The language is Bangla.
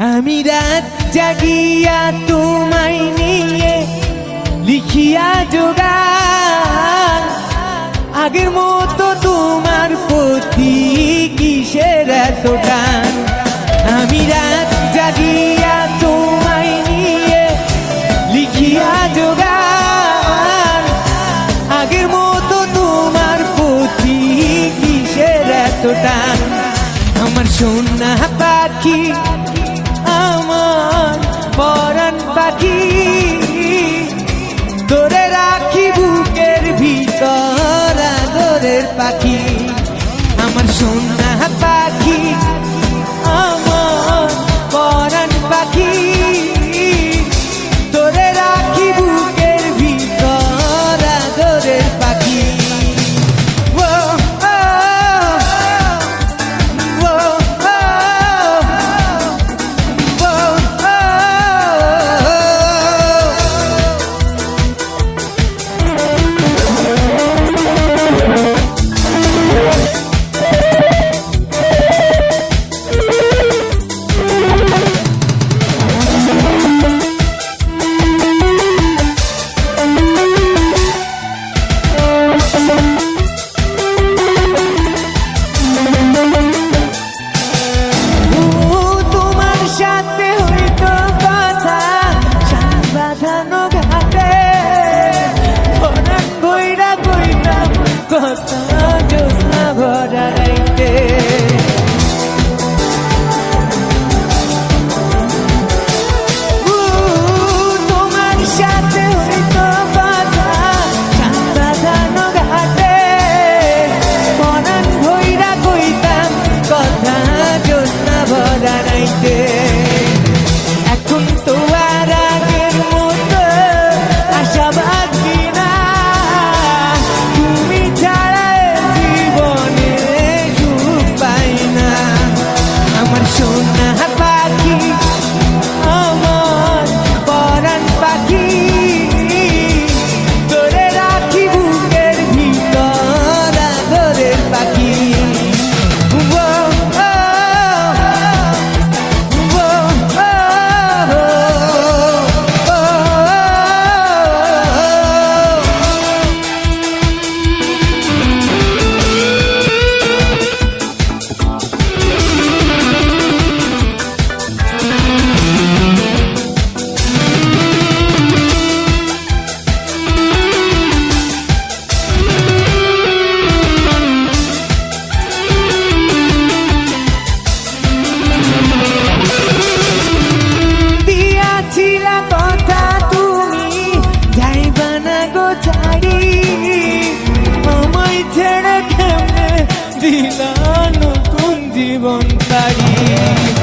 আমি রাত জাগিয়া তোমায় নিয়ে লিখিয়া যোগান আগের মতো তোমার প্রতি কিসের দোকান আমি রাত জাগিয়া তোমায় নিয়ে লিখিয়া যোগান আগের মতো তোমার প্রতি কিসের এত আমার সোনা পাখি আমার পরাণ পাখি। তোরে রাখি বুকের ভিতর আদরের পাখি। দিলানো কোন জীবন তারি